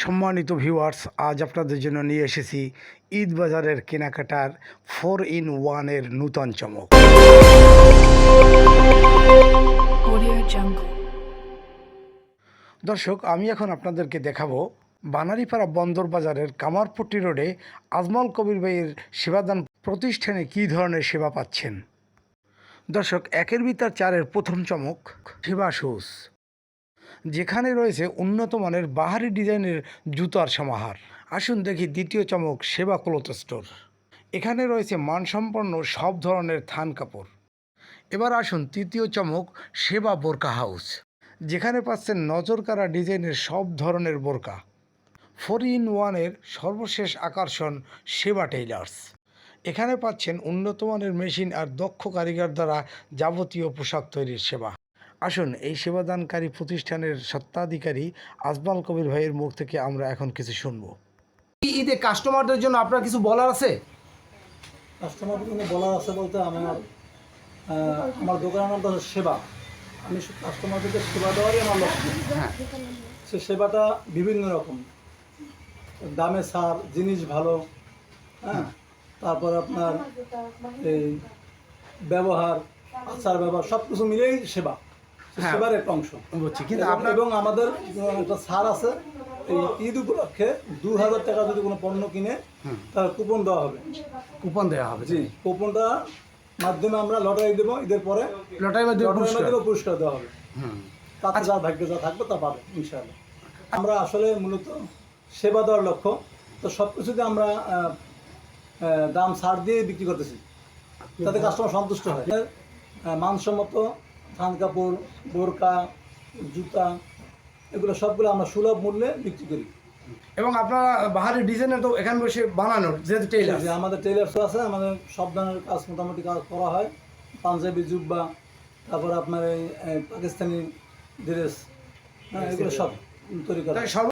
সম্মানিত ভিউয়ার্স আজ আপনাদের জন্য নিয়ে এসেছি ঈদ বাজারের কেনাকাটার ফোর ইন ওয়ানের নূতন চমক। দর্শক আমি এখন আপনাদেরকে দেখাবো বানারিপাড়া বন্দর বাজারের কামারপট্টি রোডে আজমল কবির ভাইয়ের সেবাদান প্রতিষ্ঠানে কী ধরনের সেবা পাচ্ছেন? দর্শক একের ভিতর চারের প্রথম চমক সেবা শুজ যেখানে রয়েছে উন্নত মানের বাহারি ডিজাইনের জুতার সমাহার। আসুন দেখি দ্বিতীয় চমক, সেবা ক্লোথ স্টোর। এখানে রয়েছে মানসম্পন্ন সব ধরনের থান কাপড়। এবার আসুন তৃতীয় চমক, সেবা বোরকা হাউস। যেখানে পাচ্ছেন নজরকাড়া ডিজাইনের সব ধরনের বোরকা। ফোর ইন ওয়ানের সর্বশেষ আকর্ষণ সেবা টেইলার্স। এখানে পাচ্ছেন উন্নত মানের মেশিন আর দক্ষ কারিগর দ্বারা যাবতীয় পোশাক তৈরির সেবা। আসুন এই সেবাদানকারী প্রতিষ্ঠানের সত্ত্বাধিকারী আজমাল কবির ভাইয়ের মুখ থেকে আমরা এখন কিছু শুনব। ঈদে কাস্টমারদের জন্য আপনার কিছু বলার আছে? কাস্টমারদের জন্য বলার আছে বলতে আমার আমার দোকানের হচ্ছে সেবা। আমি কাস্টমারদেরকে সেবা দেওয়ারই আমার লক্ষ্য। হ্যাঁ। সে সেবাটা বিভিন্ন রকম। দামে সার জিনিস ভালো হ্যাঁ? তারপর আপনার এই ব্যবহার আচার ব্যবহার সব কিছু মিলেই সেবা। সেবার একটা অংশ। বুঝছি কিন্তু এবং- আপনার এবং আমাদের একটা ছাড় আছে এই ঈদ উপলক্ষে দু হাজার টাকা যদি কোনো পণ্য কিনে তার কুপন দেওয়া হবে। কুপন দেওয়া হবে জি কুপনটা মাধ্যমে আমরা লটারি দেবো ঈদের পরে। মাধ্যমে পুরস্কার। দেওয়া হবে। তাতে যার ভাগ্য যা থাকবে তা পাবে ইনশাআল্লাহ। আমরা আসলে মূলত সেবা দেওয়ার লক্ষ্য। তো সব কিছুতে আমরা দাম ছাড় দিয়ে বিক্রি করতেছি। তাতে কাস্টমার সন্তুষ্ট হয়। মানসম্মত থান কাপড় বোরকা জুতা এগুলো সবগুলো আমরা সুলভ মূল্যে বিক্রি করি এবং আপনারা বাহারি ডিজাইনের তো এখানে বসে বানানোর যেহেতু টেইলার যে আমাদের টেলার্স আছে আমাদের সব ধরনের কাজ মোটামুটি কাজ করা হয় পাঞ্জাবি জুব্বা তারপর আপনার এই পাকিস্তানি ড্রেস হ্যাঁ এগুলো সব তৈরি করা হয়। সর্ব.